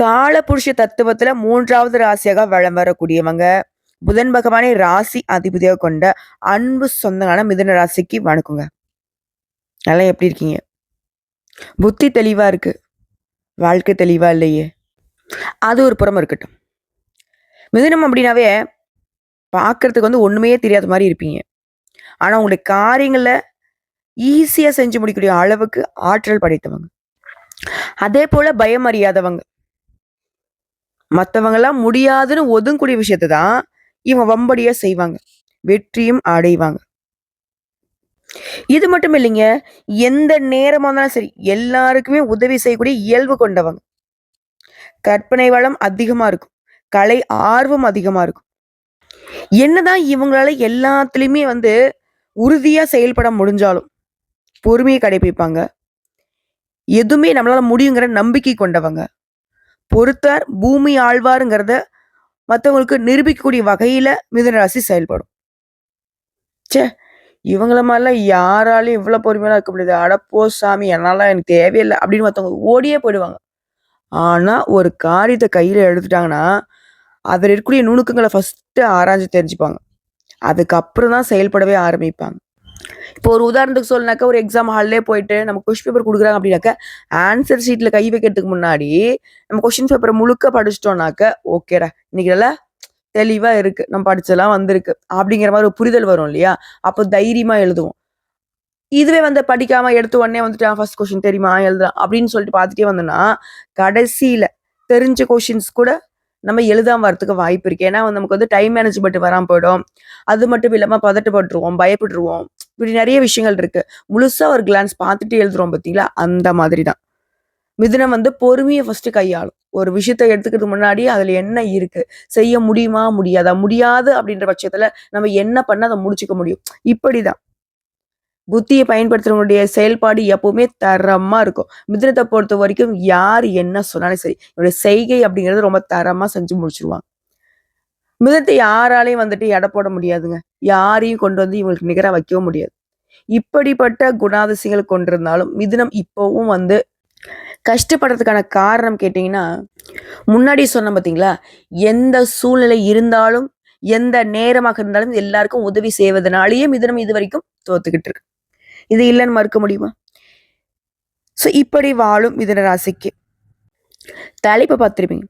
காலபுருஷ தத்துவத்துல மூன்றாவது ராசியாக வலம் வரக்கூடியவங்க. புதன் பகவானை ராசி அதிபதியாக கொண்ட அன்பு சொந்தங்களான மிதுன ராசிக்கு வணக்கங்க. நல்லா எப்படி இருக்கீங்க? புத்தி தெளிவா இருக்கு. வாழ்க்கை தெளிவா இல்லையே. அது ஒரு புறம் இருக்கட்டும். மிதனம் அப்படின்னாவே பார்க்கறதுக்கு வந்து ஒண்ணுமே தெரியாத மாதிரி இருப்பீங்க. ஆனா உங்களுடைய காரியங்களை ஈஸியா செஞ்சு முடிக்கக்கூடிய அளவுக்கு ஆற்றல் படைத்தவங்க. அதே போல பயம் அறியாதவங்க மற்றவங்கெல்லாம் முடியாதுன்னு ஒதுங்கக்கூடிய விஷயத்தை தான் இவங்க வம்படியா செய்வாங்க. வெற்றியும் அடைவாங்க. இது மட்டும் இல்லைங்க எந்த நேரமா இருந்தாலும் சரி எல்லாருக்குமே உதவி செய்யக்கூடிய இயல்பு கொண்டவங்க. கற்பனை வளம் அதிகமா இருக்கும். கலை ஆர்வம் அதிகமா இருக்கும். என்னதான் இவங்களால எல்லாத்துலேயுமே வந்து உறுதியா செயல்பட முடிஞ்சாலும் பொறுமையை கடைபிடிப்பாங்க. எதுவுமே நம்மளால முடியுங்கிற நம்பிக்கை கொண்டவங்க. பொறுத்தார் பூமி ஆழ்வாருங்கிறத மற்றவங்களுக்கு நிரூபிக்கக்கூடிய வகையில மிதுனராசி செயல்படும். ச்சே இவங்கள மாதிரிலாம் யாராலையும் இவ்வளோ பொறுமையெல்லாம் இருக்க முடியாது. அடப்போ சாமி என்னால எனக்கு தேவையில்லை அப்படின்னு மற்றவங்க ஓடியே போயிடுவாங்க. ஆனால் ஒரு காரியத்தை கையில் எடுத்துட்டாங்கன்னா அதில் இருக்கக்கூடிய நுணுக்கங்களை ஃபஸ்ட்டு ஆராய்ஞ்சு தெரிஞ்சுப்பாங்க. அதுக்கப்புறம் தான் செயல்படவே ஆரம்பிப்பாங்க. இப்போ ஒரு உதாரணத்துக்கு சொல்லினாக்கா ஒரு எக்ஸாம் ஹால்லே போயிட்டு நம்ம கொஸ்டின் பேப்பர் கொடுக்குறாங்க அப்படின்னாக்க ஆன்சர் ஷீட்டில் கை வைக்கிறதுக்கு முன்னாடி நம்ம கொஸ்டின் பேப்பரை முழுக்க படிச்சிட்டோம்னாக்க ஓகேடா இன்னைக்கு நல்லா தெளிவாக இருக்கு. நம்ம படிச்செல்லாம் வந்திருக்கு. அப்படிங்கிற மாதிரி ஒரு புரிதல் வரும் இல்லையா? அப்போ தைரியமாக எழுதுவோம். இதுவே வந்து படிக்காமல் எடுத்த உடனே வந்துட்டு ஃபர்ஸ்ட் கொஸ்டின் தெரியுமா? எழுதலாம் அப்படின்னு சொல்லிட்டு பார்த்துட்டே வந்தோம்னா கடைசியில் தெரிஞ்ச கொஷின்ஸ் கூட நம்ம எழுதாம வரதுக்கு வாய்ப்பு இருக்கு. ஏன்னா வந்து நமக்கு வந்து டைம் மேனேஜ்மெண்ட் வராமல் போயிடும். அது மட்டும் இல்லாமல் பதட்டப்பட்டுருவோம் பயப்பட்டுருவோம். இப்படி நிறைய விஷயங்கள் இருக்கு. முழுசா ஒரு கிளான்ஸ் பார்த்துட்டு எழுதுறோம் பார்த்தீங்களா? அந்த மாதிரி தான் மிதுனம் வந்து பொறுமையை ஃபர்ஸ்ட் கையாளும். ஒரு விஷயத்தை எடுத்துக்கிறதுக்கு முன்னாடி அதுல என்ன இருக்கு? செய்ய முடியுமா? முடியாதா? முடியாது அப்படின்ற பட்சத்துல நம்ம என்ன பண்ண அதை முடிச்சுக்க முடியும். இப்படிதான். புத்தியை பயன்படுத்துறவங்களுடைய செயல்பாடு எப்பவுமே தரமா இருக்கும். மிதுனத்தை பொறுத்த வரைக்கும் யார் என்ன சொன்னாலும் சரி என்னுடைய செய்கை அப்படிங்கிறது ரொம்ப தரமா செஞ்சு முடிச்சிருவாங்க. மிதத்தை யாராலையும் வந்துட்டு எடை போட முடியாதுங்க. யாரையும் கொண்டு வந்து இவங்களுக்கு நிகராக வைக்கவும் முடியாது. இப்படிப்பட்ட குணாதிசயங்கள் கொண்டிருந்தாலும் மிதுனம் இப்போவும் வந்து கஷ்டப்படுறதுக்கான காரணம் கேட்டிங்கன்னா முன்னாடி சொன்ன பார்த்தீங்களா எந்த சூழ்நிலை இருந்தாலும் எந்த நேரமாக இருந்தாலும் எல்லாருக்கும் உதவி செய்வதனாலேயே மிதுனம் இது வரைக்கும் தோத்துக்கிட்டு இருக்கு. இது இல்லைன்னு மறுக்க முடியுமா? ஸோ இப்படி வாழும் மிதுன ராசிக்கு தலைப்பை பார்த்துருப்பீங்க.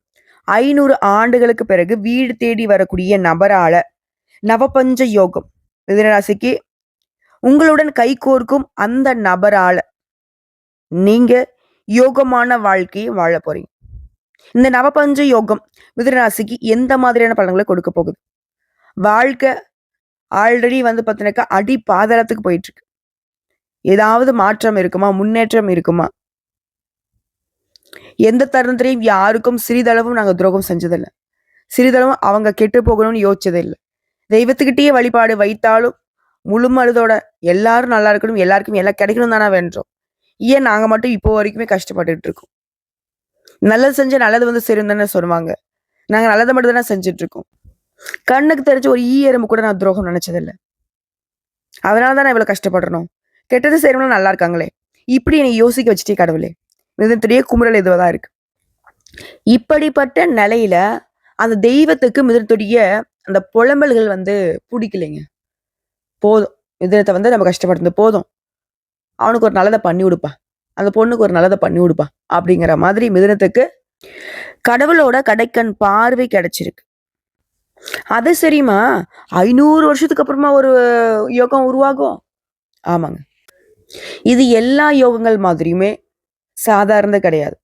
ஐநூறு ஆண்டுகளுக்கு பிறகு வீடு தேடி வரக்கூடிய நபரால நவபஞ்ச யோகம் மிதனராசிக்கு உங்களுடன் கைகோர்க்கும் அந்த நபரால நீங்க யோகமான வாழ்க்கையை வாழ போறீங்க. இந்த நவபஞ்ச யோகம் மிதனராசிக்கு எந்த மாதிரியான பலன்களை கொடுக்க போகுது? வாழ்க்கை ஆல்ரெடி வந்து பார்த்தீங்கன்னாக்கா அடி பாதாளத்துக்கு போயிட்டு இருக்கு. ஏதாவது மாற்றம் இருக்குமா முன்னேற்றம் இருக்குமா? எந்த தருணத்திலையும் யாருக்கும் சிறிதளவும் நாங்க துரோகம் செஞ்சதில்லை. சிறிதளவும் அவங்க கெட்டு போகணும்னு யோசிச்சதில்லை. தெய்வத்துக்கிட்டேயே வழிபாடு வைத்தாலும் முழு மருதோட எல்லாரும் நல்லா இருக்கணும் எல்லாருக்கும் எல்லாம் கிடைக்கணும் தானே வேண்டோம். ஏன் நாங்க மட்டும் இப்போ வரைக்குமே கஷ்டப்பட்டுட்டு இருக்கோம்? நல்லது செஞ்ச நல்லது வந்து சேரும் தானே சொல்லுவாங்க. நாங்க நல்லதை மட்டும் தானே செஞ்சுட்டு இருக்கோம். கண்ணுக்கு தெரிஞ்ச ஒரு ஈ எறும்பு கூட நான் துரோகம் நினைச்சதில்லை. அதனால தான் நான் இவ்வளவு கஷ்டப்படுறோம். கெட்டது செய்யணும்னா நல்லா இருக்காங்களே. இப்படி என்னை யோசிக்க வச்சுட்டே கடவுளே. மிதத்துடைய குமுறல் இதுவாக தான் இருக்கு. இப்படிப்பட்ட நிலையில அந்த தெய்வத்துக்கு மிதனத்துடைய அந்த புலம்பல்கள் வந்து பிடிக்கலைங்க. போதும். மிதனத்தை வந்து நம்ம கஷ்டப்படுறது போதும். அவனுக்கு ஒரு நல்லதை பண்ணி விடுப்பா அந்த பொண்ணுக்கு ஒரு நல்லதை பண்ணி விடுப்பா அப்படிங்கிற மாதிரி மிதனத்துக்கு கடவுளோட கடைக்கண் பார்வை கிடைச்சிருக்கு. அது சரிம்மா. ஐநூறு வருஷத்துக்கு அப்புறமா ஒரு யோகம் உருவாகும். ஆமாங்க. இது எல்லா யோகங்கள் மாதிரியுமே சாதாரண கிடையாது.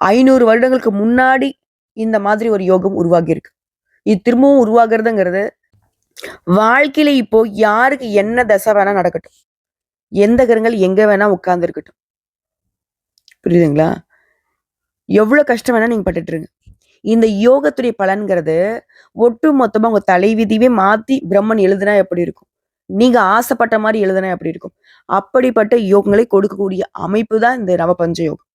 ஐநூறு வருடங்களுக்கு முன்னாடி இந்த மாதிரி ஒரு யோகம் உருவாகியிருக்கு. இது திரும்பவும் உருவாகிறதுங்கிறது வாழ்க்கையில இப்போ யாருக்கு என்ன தசை வேணா நடக்கட்டும். எந்த கிரகங்கள் எங்க வேணா உட்கார்ந்து இருக்கட்டும் புரியுதுங்களா? எவ்வளவு கஷ்டம் வேணா நீங்க பட்டுட்டு இருங்க இந்த யோகத்துடைய பலன்கிறது ஒட்டு மொத்தமா உங்க தலைவிதிவே மாத்தி பிரம்மன் எழுதுனா எப்படி இருக்கும்? நீங்க ஆசைப்பட்ட மாதிரி எழுதுன அப்படி இருக்கும்? அப்படிப்பட்ட யோகங்களை கொடுக்கக்கூடிய அமைப்பு தான் இந்த நவபஞ்ச யோகம்.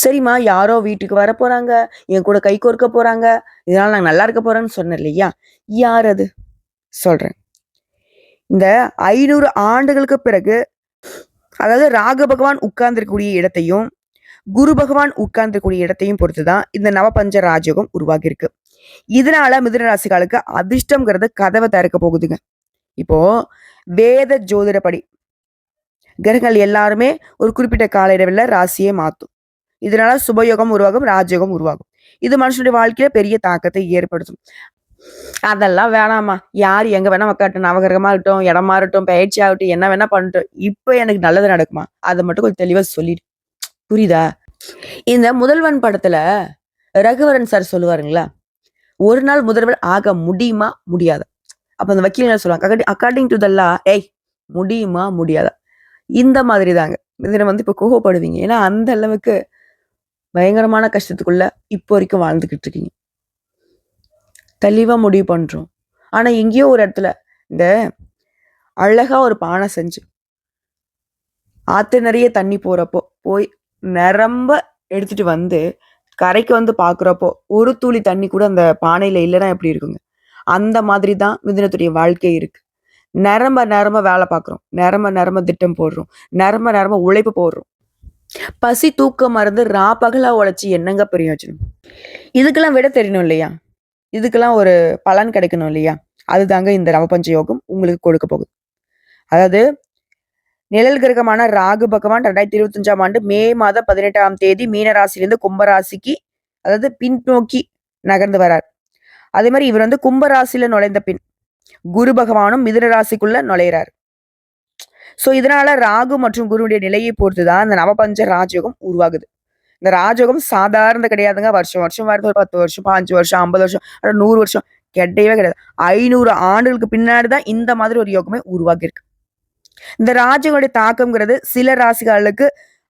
சரிம்மா யாரோ வீட்டுக்கு வர போறாங்க என் கூட கை கோர்க்க போறாங்க இதனால நான் நல்லா இருக்க போறேன்னு சொன்னேன் இல்லையா? யார் அது? சொல்றேன். இந்த ஐநூறு ஆண்டுகளுக்கு பிறகு அதாவது ராக பகவான் உட்கார்ந்திருக்கக்கூடிய இடத்தையும் குரு பகவான் உட்கார்ந்திருக்கக்கூடிய இடத்தையும் பொறுத்து தான் இந்த நவபஞ்ச ராஜயோகம் உருவாகி இருக்கு இதனால மிதுன ராசிகளுக்கு அதிர்ஷ்டம்ங்கிறது கதவை திறக்க போகுதுங்க. இப்போ வேத ஜோதிடப்படி கிரகங்கள் எல்லாருமே ஒரு குறிப்பிட்ட கால இடைவெளியில் ராசியை மாற்றும் இதனால சுபயோகம் உருவாகும் ராஜயோகம் உருவாகும். இது மனுஷனுடைய வாழ்க்கையில பெரிய தாக்கத்தை ஏற்படுத்தும். அதெல்லாம் வேணாமா யார் எங்க வேணா உக்காட்டும் நவகிரகமா இருக்கட்டும் இடமா இருக்கட்டும் பயிற்சி ஆகட்டும் என்ன வேணா பண்ணட்டும். இப்போ எனக்கு நல்லது நடக்குமா? அதை மட்டும் கொஞ்சம் தெளிவா சொல்லிடு புரியுதா? இந்த முதல்வன் படத்துல ரகுவரன் சார் சொல்லுவாருங்களா? ஒரு நாள் முதல்வர் ஆக முடியுமா? முடியாதா. அப்போ அந்த வக்கீல்கள் சொல்லுவாங்க? அக்கார்டிங் டு தல்லா ஏய் முடியுமா? முடியாதா? இந்த மாதிரி தாங்க இதில் வந்து இப்போ கோவப்படுவீங்க. ஏன்னா அந்த அளவுக்கு பயங்கரமான கஷ்டத்துக்குள்ள இப்போ வரைக்கும் வாழ்ந்துக்கிட்டு இருக்கீங்க. தெளிவாக முடிவு பண்ணுறோம் ஆனால் எங்கேயோ ஒரு இடத்துல இந்த அழகாக ஒரு பானை செஞ்சு ஆத்து நிறைய தண்ணி போகிறப்போ போய் நிரம்ப எடுத்துட்டு வந்து கரைக்கு வந்து பார்க்குறப்போ ஒரு துளி தண்ணி கூட அந்த பானையில் இல்லைன்னா எப்படி இருக்குங்க? அந்த மாதிரி தான் மிதுனத்துடைய வாழ்க்கை இருக்கு. நிரம்ப நிரம்ப வேலை பார்க்குறோம் நிரம்ப நிரம்ப திட்டம் போடுறோம். நிரம்ப நிரம்ப உழைப்பு போடுறோம். பசி தூக்கம் மறந்து ரா பகலா உழைச்சி என்னங்க பிரயோஜனம் இதுக்கெல்லாம் விட தெரியணும் இல்லையா? இதுக்கெல்லாம் ஒரு பலன் கிடைக்கணும் இல்லையா? அதுதாங்க இந்த நவபஞ்ச யோகம் உங்களுக்கு கொடுக்க போகுது. அதாவது நிழல் கிரகமான ராகு பகவான் ரெண்டாயிரத்தி இருபத்தஞ்சாம் ஆண்டு மே மாதம் பதினெட்டாம் தேதி மீனராசிலிருந்து கும்பராசிக்கு அதாவது பின்னோக்கி நகர்ந்து வரார். அதே மாதிரி இவர் வந்து கும்பராசியில நுழைந்த பின் குரு பகவானும் மிதுன ராசிக்குள்ள நுழையிறார். ஸோ இதனால ராகு மற்றும் குருவுடைய நிலையை பொறுத்து தான் இந்த நவபஞ்ச ராஜயோகம் உருவாகுது. இந்த ராஜயோகம் சாதாரண கிடையாதுங்க. வருஷம் வருஷம் வருது. ஒரு பத்து வருஷம் பாஞ்சு வருஷம் ஐம்பது வருஷம் நூறு வருஷம். கிடையவே கிடையாது. ஐநூறு ஆண்டுகளுக்கு பின்னாடி தான் இந்த மாதிரி ஒரு யோகமே உருவாகியிருக்கு. இந்த ராஜயோடைய தாக்கம்ங்கிறது சில ராசிகளுக்கு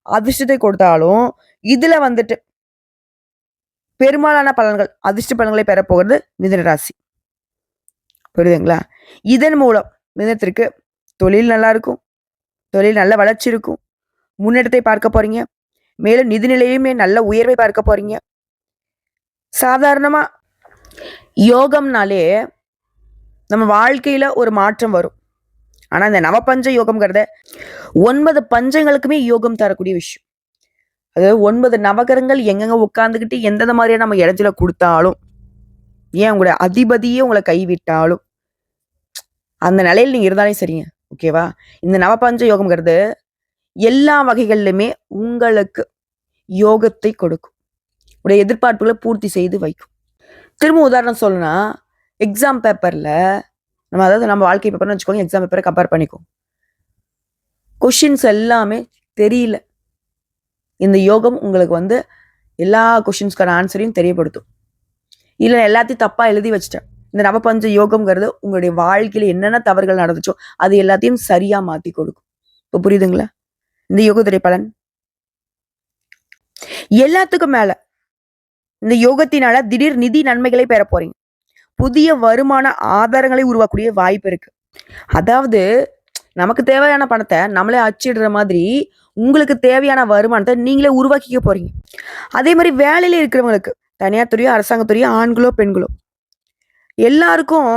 அதிர்ஷ்டத்தை கொடுத்தாலும் இதுல வந்துட்டு பெரும்பாலான பலன்கள் அதிர்ஷ்ட பலன்களை பெற போகிறது ராசி. புரியுதுங்களா? இதன் மூலம் மிதனத்திற்கு தொழில் நல்லா இருக்கும் தொழில் நல்ல வளர்ச்சி இருக்கும். முன்னேற்றத்தை பார்க்க போறீங்க. மேலும் நிதிநிலையுமே நல்ல உயர்வை பார்க்க போறீங்க. சாதாரணமாக யோகம்னாலே நம்ம வாழ்க்கையில் ஒரு மாற்றம் வரும். ஆனால் இந்த நவபஞ்ச யோகம்ங்கிறத ஒன்பது பஞ்சங்களுக்குமே யோகம் தரக்கூடிய விஷயம். அதாவது ஒன்பது நவகரங்கள் எங்கெங்க உட்காந்துக்கிட்டு எந்தெந்த மாதிரியான நம்ம இடத்துல கொடுத்தாலும் ஏன் உங்களுடைய அதிபதியே உங்களை கைவிட்டாலும் அந்த நிலையில் நீங்கள் இருந்தாலே சரிங்க ஓகேவா இந்த நவபஞ்ச யோகம்ங்கிறது எல்லா வகைகள்லையுமே உங்களுக்கு யோகத்தை கொடுக்கும். உடைய எதிர்பார்ப்புகளை பூர்த்தி செய்து வைக்கும். திரும்ப உதாரணம் சொல்லணும்னா எக்ஸாம் பேப்பரில் நம்ம அதாவது நம்ம வாழ்க்கை பேப்பர்னு வச்சுக்கோங்க எக்ஸாம் பேப்பரை கம்பேர் பண்ணிக்கோ கொஷின்ஸ் எல்லாமே தெரியல. இந்த யோகம் உங்களுக்கு வந்து எல்லா கொஷின்ஸ்க்கான ஆன்சரையும் தெரியப்படுத்தும். இல்லை எல்லாத்தையும் தப்பாக எழுதி வச்சிட்டேன். இந்த நவபஞ்ச யோகம்ங்கிறது உங்களுடைய வாழ்க்கையில என்னென்ன தவறுகள் நடந்துச்சோ அது எல்லாத்தையும் சரியா மாற்றி கொடுக்கும். இப்போ புரியுதுங்களா? இந்த யோகத்துடைய பலன். எல்லாத்துக்கும் மேல இந்த யோகத்தினால திடீர் நிதி நன்மைகளை பெற போறீங்க. புதிய வருமான ஆதாரங்களை உருவாக்கக்கூடிய வாய்ப்பு இருக்கு. அதாவது நமக்கு தேவையான பணத்தை நம்மளே அச்சிடுற மாதிரி உங்களுக்கு தேவையான வருமானத்தை நீங்களே உருவாக்கிக்க போறீங்க. அதே மாதிரி வேலையில இருக்கிறவங்களுக்கு தனியார் துறையோ அரசாங்கத்துறையோ ஆண்களோ பெண்களோ எல்லாருக்கும்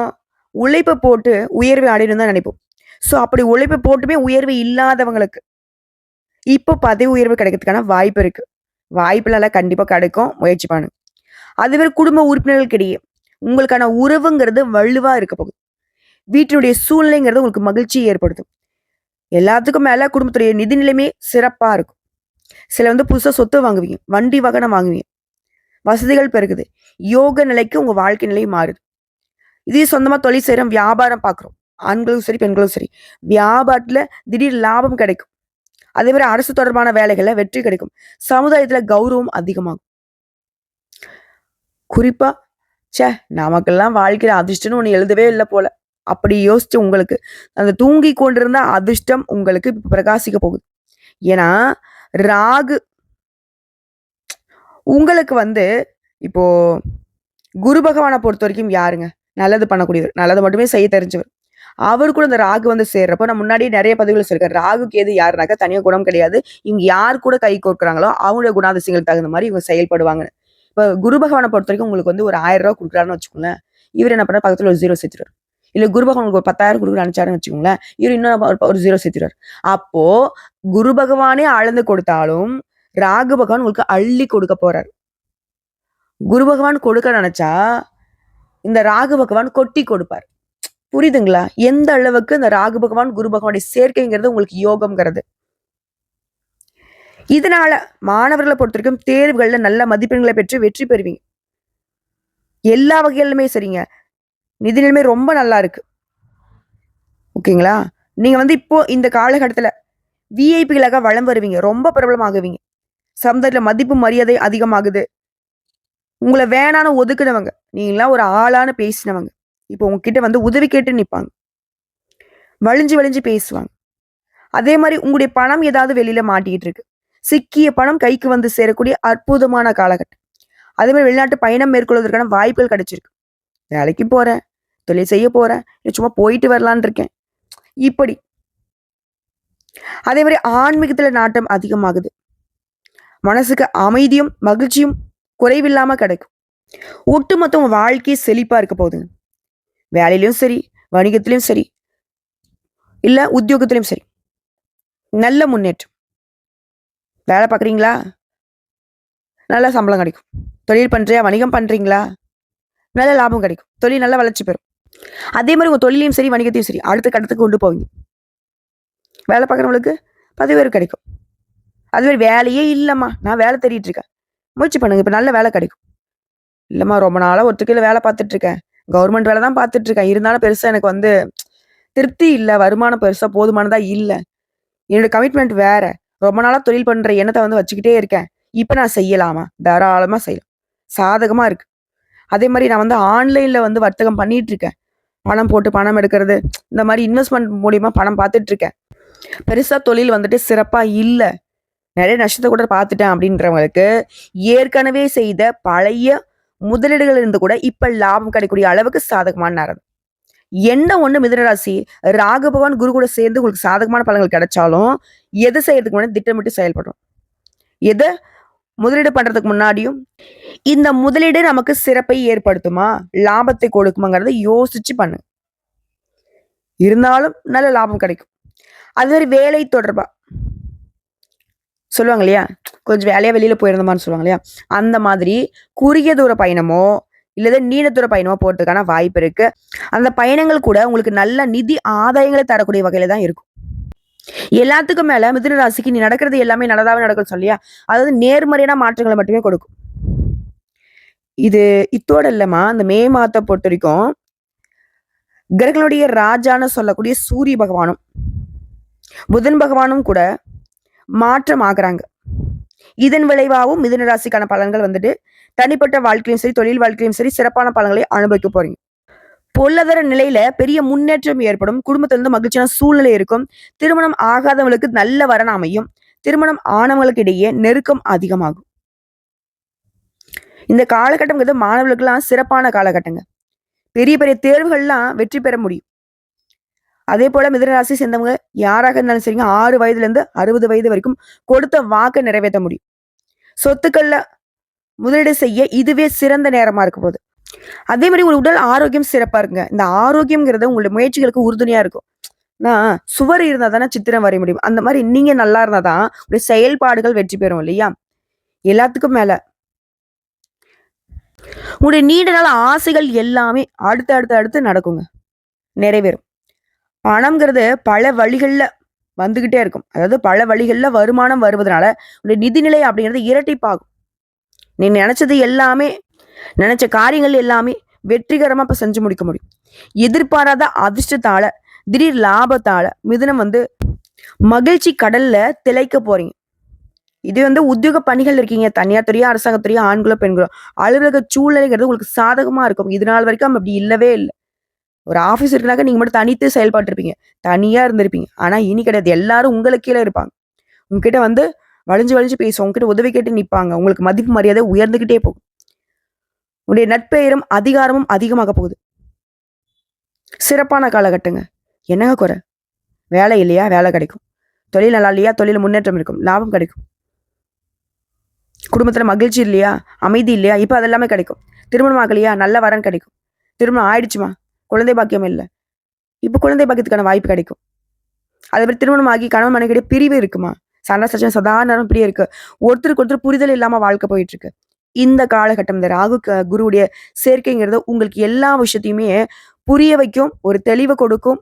உழைப்பை போட்டு உயர்வை அடையணும் தான் நினைப்போம். ஸோ அப்படி உழைப்பை போட்டுமே உயர்வு இல்லாதவங்களுக்கு இப்போ பதவி உயர்வு கிடைக்கிறதுக்கான வாய்ப்பு இருக்கு. வாய்ப்புலாம் கண்டிப்பாக கிடைக்கும். முயற்சி பண்ணு. அதுவே குடும்ப உறுப்பினர்களுக்கிடையே உங்களுக்கான உறவுங்கிறது வலுவாக இருக்க போகுது. வீட்டினுடைய சூழ்நிலைங்கிறது உங்களுக்கு மகிழ்ச்சியை ஏற்படுத்தும். எல்லாத்துக்கும் மேல குடும்பத்துடைய நிதி நிலைமை சிறப்பா இருக்கும். சில வந்து புதுசா சொத்து வாங்குவீங்க. வண்டி வாகனம் வாங்குவீங்க. வசதிகள் பெருகுது. யோக நிலைக்கு உங்க வாழ்க்கை நிலை மாறுது. இதே சொந்தமா தொழில் செய்யறோம் வியாபாரம் பார்க்குறோம் ஆண்களும் சரி பெண்களும் சரி. வியாபாரத்துல திடீர் லாபம் கிடைக்கும். அதே மாதிரி அரசு தொடர்பான வேலைகளில் வெற்றி கிடைக்கும். சமுதாயத்துல கௌரவம் அதிகமாகும். குறிப்பா ச்சே நமக்கெல்லாம் வாழ்க்கையில் அதிர்ஷ்டம்னு ஒன்று எழுதவே இல்லை போல. அப்படி யோசிச்சு உங்களுக்கு அந்த தூங்கி கொண்டிருந்த அதிர்ஷ்டம் உங்களுக்கு பிரகாசிக்க போகுது. ஏன்னா ராகு உங்களுக்கு வந்து இப்போ குரு பகவானை பொறுத்த வரைக்கும் யாருங்க? நல்லது பண்ணக்கூடியவர். நல்லது மட்டுமே செய்ய தெரிஞ்சவர். அவர் கூட இந்த ராகு வந்து சேர்றப்ப நான் முன்னாடியே நிறைய பதிவுகள் சொல்லியிருக்கேன். ராகுக்கு எது யாருனாக்கா தனியாக குணம் கிடையாது. இவங்க யார் கூட கை கோர்க்குறாங்களோ அவங்களுடைய குணாதிசயங்களுக்கு தகுந்த மாதிரி இவங்க செயல்படுவாங்க இப்போ குரு பகவானை பொறுத்த வரைக்கும் உங்களுக்கு வந்து ஒரு ஆயிரம் ரூபா கொடுக்குறாருன்னு வச்சுக்கோங்களேன். இவர் என்ன பண்ண பக்கத்தில் ஒரு ஜீரோ சேர்த்துறாரு இல்ல குரு பகவான் உங்களுக்கு ஒரு பத்தாயிரம் கொடுக்குற நினைச்சாருன்னு வச்சுக்கோங்களேன். இவர் இன்னும் ஒரு- ஒரு ஜீரோ சேர்த்துறாரு அப்போ குரு பகவானே அளந்து கொடுத்தாலும் ராகு பகவான் உங்களுக்கு அள்ளி கொடுக்க போறார். குரு பகவான் கொடுக்க நினைச்சா இந்த ராகு பகவான் கொட்டி கொடுப்பார். புரியுதுங்களா? எந்த அளவுக்கு இந்த ராகு பகவான் குரு பகவானுடைய சேர்க்கைங்கிறது உங்களுக்கு யோகம்ங்கிறது. இதனால மாணவர்களை பொறுத்த வரைக்கும் தேர்வுகள்ல நல்ல மதிப்பெண்களை பெற்று வெற்றி பெறுவீங்க. எல்லா வகையிலுமே சரிங்க. நிதி நிலைமை ரொம்ப நல்லா இருக்கு. ஓகேங்களா? நீங்கள் வந்து இப்போ இந்த காலகட்டத்தில் விஐபிகளாக வளம் வருவீங்க. ரொம்ப பிரபலமாகுவீங்க. சமுதாயத்தில் மதிப்பு மரியாதை அதிகமாகுது. உங்களை வேணான்னு ஒதுக்குனவங்க நீங்களாம் ஒரு ஆளான பேசினவங்க இப்போ உங்ககிட்ட வந்து உதவி கேட்டு நிற்பாங்க வழிஞ்சு வழிஞ்சு பேசுவாங்க. அதே மாதிரி உங்களுடைய பணம் ஏதாவது வெளியில மாட்டிக்கிட்டு இருக்கு. சிக்கிய பணம் கைக்கு வந்து சேரக்கூடிய அற்புதமான காலகட்டம். அதே மாதிரி வெளிநாட்டு பயணம் மேற்கொள்வதற்கான வாய்ப்புகள் கிடைச்சிருக்கு. வேலைக்கு போறேன். தொழில் செய்ய போகிறேன் சும்மா போயிட்டு வரலான்னு இருக்கேன். இப்படி. அதே மாதிரி ஆன்மீகத்தில் நாட்டம் அதிகமாகுது. மனசுக்கு அமைதியும் மகிழ்ச்சியும் குறைவில்லாமல் கிடைக்கும். ஒட்டுமொத்த உங்கள் வாழ்க்கையே செழிப்பாக இருக்க போகுதுங்க வேலையிலயும் சரி வணிகத்திலையும் சரி இல்லை உத்தியோகத்திலையும் சரி. நல்ல முன்னேற்றம். வேலை பார்க்குறீங்களா நல்ல சம்பளம் கிடைக்கும். தொழில் பண்ணுறியா வணிகம் பண்ணுறீங்களா நல்ல லாபம் கிடைக்கும். தொழில் நல்ல வளர்ச்சி பெறும். அதே மாதிரி உங்க தொழிலையும் சரி வணிகத்தையும் சரி அடுத்த கட்டத்துக்கு கொண்டு போவீங்க. வேலை பார்க்குறவங்களுக்கு பதவி உயர்வு கிடைக்கும். அது மாதிரி வேலையே இல்லைம்மா. நான் வேலை தேடிட்டு இருக்கேன். முயற்சி பண்ணுங்க. இப்போ நல்ல வேலை கிடைக்கும். இல்லைம்மா ரொம்ப நாளாக ஒருத்துக்கையில் வேலை பார்த்துட்டு இருக்கேன். கவர்மெண்ட் வேலை தான் பார்த்துட்டு இருக்கேன். இருந்தாலும் பெருசாக எனக்கு வந்து திருப்தி இல்லை. வருமானம் பெருசாக போதுமானதா இல்லை. என்னோட கமிட்மெண்ட் வேற. ரொம்ப நாளாக தொழில் பண்ணுற எண்ணத்தை வந்து வச்சுக்கிட்டே இருக்கேன். இப்போ நான் செய்யலாமா? தாராளமாக செய்யலாம். சாதகமாக இருக்கு. அதே மாதிரி நான் வந்து ஆன்லைனில் வந்து வர்த்தகம் பண்ணிட்டு இருக்கேன். பணம் போட்டு பணம் எடுக்கிறது இந்த மாதிரி இன்வெஸ்ட்மெண்ட் மூலிமா பணம் பார்த்துட்ருக்கேன். பெருசாக தொழில் வந்துட்டு சிறப்பாக இல்லை. நிறைய நஷ்டத்தை கூட பார்த்துட்டேன் அப்படின்றவங்களுக்கு ஏற்கனவே செய்த பழைய முதலீடுகள் இருந்து கூட இப்போ லாபம் கிடைக்கக்கூடிய அளவுக்கு சாதகமான நேரம். என்ன ஒன்று மிதனராசி ராகு பகவான் குரு கூட சேர்ந்து உங்களுக்கு சாதகமான பலன்கள் கிடைச்சாலும் எது செய்யறதுக்கு முன்னாடி திட்டமிட்டு செயல்படும் எதை முதலீடு பண்றதுக்கு முன்னாடியும் இந்த முதலீடு நமக்கு சிறப்பை ஏற்படுத்துமா? லாபத்தை கொடுக்குமாங்கிறத யோசிச்சு பண்ணு. இருந்தாலும் நல்ல லாபம் கிடைக்கும். அது மாதிரி வேலை தொடர்பா? சொல்லுவாங்க இல்லையா கொஞ்சம் வேலையா வெளியில போயிருந்தோமான்னு சொல்லுவாங்க இல்லையா அந்த மாதிரி குறுகிய தூர பயணமோ இல்லது நீண்ட தூர பயணமோ போறதுக்கான வாய்ப்பு இருக்கு. அந்த பயணங்கள் கூட உங்களுக்கு நல்ல நிதி ஆதாயங்களை தரக்கூடிய வகையில தான் இருக்கும். எல்லாத்துக்கும் மேல மிதுன ராசிக்கு நீ நடக்கிறது எல்லாமே நல்லதாவே நடக்கும் சொல்லியா? அதாவது நேர்மறையான மாற்றங்களை மட்டுமே கொடுக்கும். இது இத்தோட இல்லம்மா இந்த மே மாதத்தை பொறுத்த வரைக்கும் கிரகங்களுடைய ராஜான்னு சொல்லக்கூடிய சூரிய பகவானும் புதன் பகவானும் கூட மாற்றம் ஆகுறாங்க. இதன் விளைவாகவும் மிதுன ராசிக்கான பலன்கள் வந்துட்டு தனிப்பட்ட வாழ்க்கையும் சரி தொழில் வாழ்க்கையும் சரி சிறப்பான பலன்களை அனுபவிக்க போறீங்க. பொருளாதார நிலையில பெரிய முன்னேற்றம் ஏற்படும். குடும்பத்துல இருந்து மகிழ்ச்சியான சூழ்நிலை இருக்கும். திருமணம் ஆகாதவங்களுக்கு நல்ல வரன் அமையும். திருமணம் ஆனவங்களுக்கு இடையே நெருக்கம் அதிகமாகும். இந்த காலகட்டம்ங்கிறது மாணவர்களுக்கெல்லாம் சிறப்பான காலகட்டங்க. பெரிய பெரிய தேர்வுகள்லாம் வெற்றி பெற முடியும். அதே போல மிதனராசி சேர்ந்தவங்க யாராக இருந்தாலும் சரிங்க ஆறு வயதுல இருந்து அறுபது வயது வரைக்கும் கொடுத்த வாக்கை நிறைவேற்ற முடியும். சொத்துக்கள்ல முதலீடு செய்ய இதுவே சிறந்த நேரமா இருக்க போகுது. அதே மாதிரி உங்கள் உடல் ஆரோக்கியம் சிறப்பாக இருங்க இந்த ஆரோக்கியம்ங்கிறது உங்களுடைய முயற்சிகளுக்கு உறுதுணையாக இருக்கும். நான் சுவர் இருந்தால் தானே சித்திரம் வரைய முடியும். அந்த மாதிரி நீங்கள் நல்லா இருந்தால் தான் உங்களுடைய செயல்பாடுகள் வெற்றி பெறும் இல்லையா? எல்லாத்துக்கும் மேலே. உங்களுடைய நீண்ட நாள் ஆசைகள் எல்லாமே அடுத்து அடுத்து அடுத்து நடக்குங்க. நிறைவேறும். பணம்ங்கிறது பல வழிகளில் வந்துக்கிட்டே இருக்கும். அதாவது பல வழிகளில் வருமானம் வருவதனால உங்களுடைய நிதிநிலை அப்படிங்கிறது இரட்டிப்பாகும். நீ நினைச்சது எல்லாமே நினச்ச காரியங்கள் எல்லாமே வெற்றிகரமாக இப்போ செஞ்சு முடிக்க முடியும். எதிர்பாராத அதிர்ஷ்டத்தால் திடீர் லாபத்தால் மிதுனம் வந்து மகிழ்ச்சி கடல்ல திளைக்க போகிறீங்க இது வந்து உத்தியோக பணிகள் இருக்கீங்க. தனியார் துறையோ அரசாங்கத்துறையோ ஆண்களோ பெண்களோ அலுவலக சூழ்நிலைங்கிறது உங்களுக்கு சாதகமாக இருக்கும். இது நாள் வரைக்கும் அப்படி இல்லவே இல்லை. ஒரு ஆஃபீஸ் இருக்குனாக்க நீங்கள் மட்டும் தனித்து செயல்பட்டிருப்பீங்க தனியாக இருந்திருப்பீங்க. ஆனால் இனி கிடையாது. எல்லாரும் உங்களுக்கு கீழே இருப்பாங்க. உங்ககிட்ட வந்து வழிஞ்சு வழிஞ்சு பேசுவோம். உங்ககிட்ட உதவி கேட்டு நிற்பாங்க உங்களுக்கு மதிப்பு மரியாதை உயர்ந்துக்கிட்டே போகும். உன்னுடைய நட்பெயரும் அதிகாரமும் அதிகமாக போகுது. சிறப்பான காலகட்டங்க. என்னங்க குறை? வேலை இல்லையா? வேலை கிடைக்கும். தொழில் நல்லா இல்லையா? தொழில் முன்னேற்றம் இருக்கும். லாபம் கிடைக்கும். குடும்பத்தில் மகிழ்ச்சி இல்லையா? அமைதி இல்லையா? இப்போ அதெல்லாமே கிடைக்கும். திருமணம் ஆகலையா? நல்ல வரன் கிடைக்கும். திருமணம் ஆயிடுச்சுமா? குழந்தை பாக்கியம் இல்லை. இப்போ குழந்தை பாக்கியத்துக்கான வாய்ப்பு கிடைக்கும். அதே மாதிரி திருமணம் ஆகி கணவன் மனைவிடைய பிரிவு இருக்குமா? சண்டை சச்சனை சதாரணம் இப்படியே இருக்கு. ஒருத்தருக்கு ஒருத்தர் புரிதல் இல்லாமல் வாழ்க்கை போயிட்டு இருக்கு. இந்த காலகட்டம் இந்த ராகு குருவுடைய சேர்க்கைங்கிறது உங்களுக்கு எல்லா விஷயத்தையுமே புரிய வைக்கும் ஒரு தெளிவை கொடுக்கும்.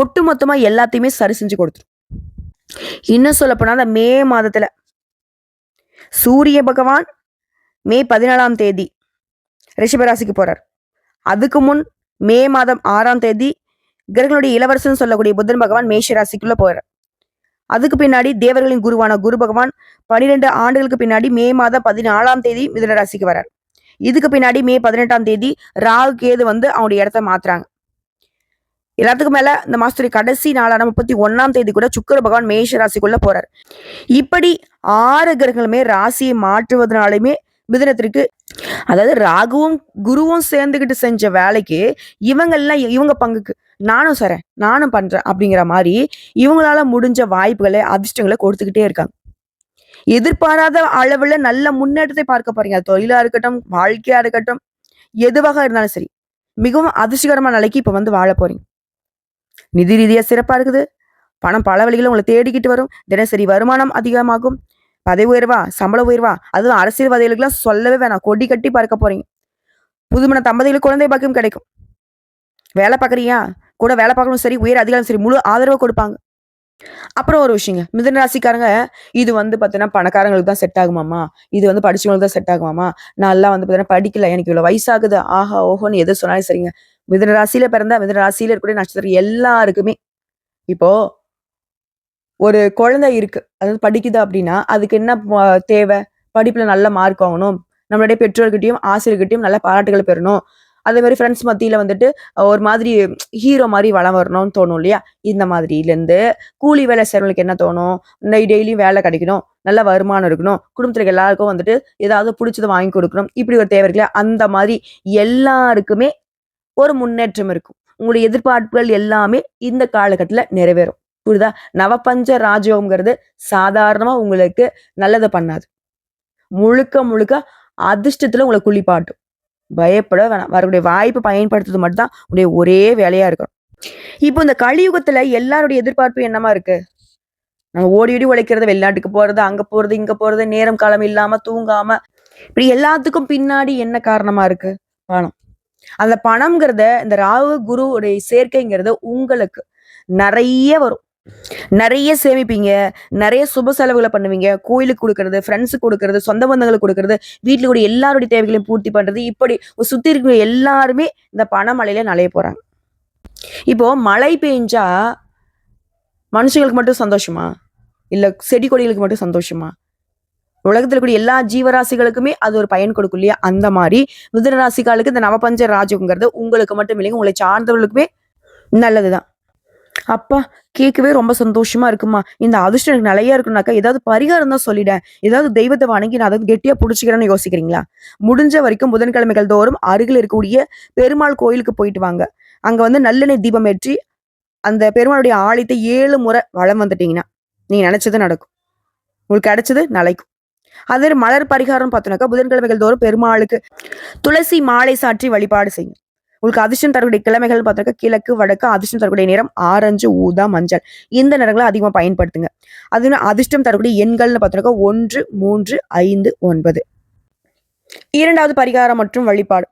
ஒட்டுமொத்தமா எல்லாத்தையுமே சரி செஞ்சு கொடுத்துரும். இன்னும் சொல்ல போனா அந்த மே மாதத்துல சூரிய பகவான் மே பதினாலாம் தேதி ரிஷபராசிக்கு போறார். அதுக்கு முன் மே மாதம் ஆறாம் தேதி கிரகங்களுடைய இளவரசன் சொல்லக்கூடிய புதன் பகவான் மேஷ ராசிக்குள்ள போறார். அதுக்கு பின்னாடி தேவர்களின் குருவான குரு பகவான் பனிரெண்டு ஆண்டுகளுக்கு பின்னாடி மே மாதம் பதினாலாம் தேதி மிதுன ராசிக்கு வரார் இதுக்கு பின்னாடி மே பதினெட்டாம் தேதி ராகு கேது வந்து அவனுடைய இடத்த மாத்துறாங்க. எல்லாத்துக்கும் மேல இந்த மாசத்துடைய கடைசி நாளான முப்பத்தி ஒன்னாம் தேதி கூட சுக்கர பகவான் மேஷ ராசிக்குள்ள போறார். இப்படி ஆறு கிரகங்களுமே ராசியை மாற்றுவதனாலுமே மிதுனத்திற்கு அதாவது ராகுவும் குருவும் சேர்ந்துகிட்டு செஞ்ச வேலைக்கு இவங்க எல்லாம் இவங்க பங்குக்கு நானும் சரேன் நானும் பண்ணுறேன் அப்படிங்கிற மாதிரி இவங்களால முடிஞ்ச வாய்ப்புகளை அதிர்ஷ்டங்களை கொடுத்துக்கிட்டே இருக்காங்க. எதிர்பாராத அளவில் நல்ல முன்னேற்றத்தை பார்க்க போறீங்க. அது தொழிலாக இருக்கட்டும் வாழ்க்கையா இருக்கட்டும் எதுவாக இருந்தாலும் சரி மிகவும் அதிர்ஷ்டகரமான நிலைக்கு இப்போ வந்து வாழ போறீங்க. நிதி ரீதியாக சிறப்பாக இருக்குது. பணம் பல வழிகளில் உங்களை தேடிக்கிட்டு வரும். தினசரி வருமானம் அதிகமாகும். பதவி உயர்வா சம்பள உயர்வா அதுவும் அரசியல்வாதிகளுக்குலாம் சொல்லவே வேணாம். கொடி கட்டி பார்க்க போறீங்க. புதுமண தம்பதிகளுக்கு குழந்தை பாக்கியம் கிடைக்கும். வேலை பார்க்குறியா? கூட வேலை பார்க்கணும் சரி உயர் அதிகாரம் சரி முழு ஆதரவு கொடுப்பாங்க. அப்புறம் ஒரு விஷயங்க. மிதன ராசிக்காரங்க இது வந்து பார்த்தீங்கன்னா பணக்காரங்களுக்கு தான் செட் ஆகுமாமா? இது வந்து படிச்சவங்களுக்கு தான் செட் ஆகுமாமா? நான் எல்லாம் வந்து பார்த்தீங்கன்னா படிக்கல. எனக்கு இவ்வளோ வயசாகுது. ஆஹா ஓஹோன்னு எது சொன்னாலும் சரிங்க. மிதன ராசியில பிறந்தா மிதன ராசியில இருக்கக்கூடிய நட்சத்திரம் எல்லாருக்குமே. இப்போ ஒரு குழந்தை இருக்கு. அதாவது படிக்குது அப்படின்னா அதுக்கு என்ன தேவை? படிப்புல நல்ல மார்க் வாங்கணும். நம்மளுடைய பெற்றோர்கிட்டையும் ஆசிரியர்கிட்டையும் நல்ல பாராட்டுகள் பெறணும். அதே மாதிரி ஃப்ரெண்ட்ஸ் மத்தியில் வந்துட்டு ஒரு மாதிரி ஹீரோ மாதிரி வளம் வரணும்னு தோணும் இல்லையா? இந்த மாதிரிலேருந்து கூலி வேலை செய்கிறவங்களுக்கு என்ன தோணும்? டெய்லியும் வேலை கிடைக்கணும் நல்ல வருமானம் இருக்கணும் குடும்பத்தில் எல்லாருக்கும் வந்துட்டு ஏதாவது பிடிச்சதை வாங்கி கொடுக்கணும் இப்படி ஒரு தேவை இருக்குல்ல? அந்த மாதிரி எல்லாருக்குமே ஒரு முன்னேற்றம் இருக்கும். உங்களுடைய எதிர்பார்ப்புகள் எல்லாமே இந்த காலகட்டத்தில் நிறைவேறும். புரியுதா? நவபஞ்ச ராஜயோகம்ங்கிறது சாதாரணமாக உங்களுக்கு நல்லதை பண்ணாது. முழுக்க முழுக்க அதிர்ஷ்டத்தில் உங்களை குளிப்பாட்டும். பயப்பட வேணாம். வரக்கூடிய வாய்ப்பு பயன்படுத்துறது மட்டும்தான் உடைய ஒரே வேலையா இருக்கணும். இப்போ இந்த கலியுகத்துல எல்லாருடைய எதிர்பார்ப்பு என்னமா இருக்கு? நம்ம ஓடி ஓடி உழைக்கிறது வெளிநாட்டுக்கு போறது அங்க போறது இங்க போறது நேரம் காலம் இல்லாம தூங்காம இப்படி எல்லாத்துக்கும் பின்னாடி என்ன காரணமா இருக்கு? பணம். அந்த பணம்ங்கிறத இந்த ராகு குருவுடைய சேர்க்கைங்கிறது உங்களுக்கு நிறைய வரும். நிறைய சேமிப்பீங்க. நிறைய சுப செலவுகளை பண்ணுவீங்க. கோயிலுக்கு கொடுக்கறது ஃப்ரெண்ட்ஸுக்கு கொடுக்கறது சொந்த பந்தங்களுக்கு கொடுக்கறது வீட்டில் கூட எல்லாருடைய தேவைகளையும் பூர்த்தி பண்றது. இப்படி சுத்தி இருக்கிற எல்லாருமே இந்த பணமழையில நலைய போறாங்க. இப்போ மழை பெஞ்சா மனுஷங்களுக்கு மட்டும் சந்தோஷமா? இல்ல செடி கொடிகளுக்கு மட்டும் சந்தோஷமா? உலகத்தில் கூடிய எல்லா ஜீவராசிகளுக்குமே அது ஒரு பயன் கொடுக்கும் இல்லையா? அந்த மாதிரி மிதன ராசிக்காலுக்கு இந்த நவபஞ்ச ராஜுங்கிறது உங்களுக்கு மட்டும் இல்லைங்க. உங்களை சார்ந்தவர்களுக்குமே நல்லதுதான். அப்பா கேட்கவே ரொம்ப சந்தோஷமா இருக்குமா? இந்த அதிர்ஷ்டம் எனக்கு நிறைய இருக்குனாக்கா ஏதாவது பரிகாரம் தான் சொல்லிடேன். ஏதாவது தெய்வத்தை வணங்கி நான் அதை கெட்டியா பிடிச்சிக்கிறேன்னு யோசிக்கிறீங்களா? முடிஞ்ச வரைக்கும் புதன்கிழமைகள் தோறும் அருகில் இருக்கக்கூடிய பெருமாள் கோயிலுக்கு போயிட்டு வாங்க. அங்க வந்து நல்லெண்ணெய் தீபம் ஏற்றி அந்த பெருமாளுடைய ஆலயத்தை ஏழு முறை வளம் வந்துட்டீங்கன்னா நீங்க நினைச்சது நடக்கும். உங்களுக்கு கிடைச்சது நிலைக்கும். அதே மலர் பரிகாரம் பார்த்தோன்னாக்கா புதன்கிழமைகள் தோறும் பெருமாளுக்கு துளசி மாலை சாற்றி வழிபாடு செய்யும் உங்களுக்கு அதிர்ஷ்டம் தரக்கூடிய கிழமைகள் பார்த்தா கிழக்கு வடக்கு அதிர்ஷ்டம் தரக்கூடிய நிறம் ஆரஞ்சு ஊதா மஞ்சள். இந்த நிறங்களை அதிகமாக பயன்படுத்துங்க. அது அதிர்ஷ்டம் தரக்கூடிய எண்கள்னு பார்த்தோன்னாக்கா ஒன்று மூன்று ஐந்து ஒன்பது. இரண்டாவது பரிகாரம் மற்றும் வழிபாடு.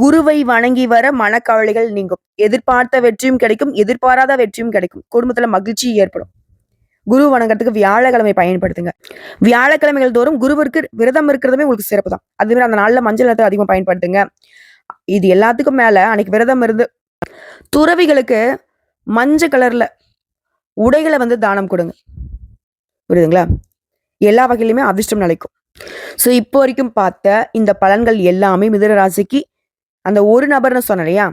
குருவை வணங்கி வர மனக்கவலைகள் நீங்கும். எதிர்பார்த்த வெற்றியும் கிடைக்கும் எதிர்பாராத வெற்றியும் கிடைக்கும். குடும்பத்துல மகிழ்ச்சி ஏற்படும். குரு வணங்குறதுக்கு வியாழக்கிழமை பயன்படுத்துங்க. வியாழக்கிழமைகள் தோறும் குருவிற்கு விரதம் இருக்கிறதுமே உங்களுக்கு சிறப்பு தான் அதுமாதிரி அந்த நாளில் மஞ்சள் நிறத்தை அதிகமாக பயன்படுத்துங்க. இது எல்லாத்துக்கும் மேலே அன்னைக்கு விரதம் இருந்து துறவிகளுக்கு மஞ்சள் கலரில் உடைகளை வந்து தானம் கொடுங்க. புரியுதுங்களா? எல்லா வகையிலுமே அதிர்ஷ்டம் நிலைக்கும். ஸோ இப்போ வரைக்கும் பார்த்த இந்த பலன்கள் எல்லாமே மிதுன ராசிக்கு அந்த ஒரு நபர்னு சொன்னேன் இல்லையா?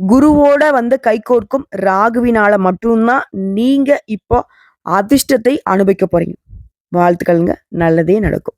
குருவோட வந்து கைகோர்க்கும் ராகுவினால மட்டும்தான் நீங்க இப்போ அதிர்ஷ்டத்தை அனுபவிக்க போறீங்க. வாழ்த்துக்கள்ங்க. நல்லதே நடக்கும்.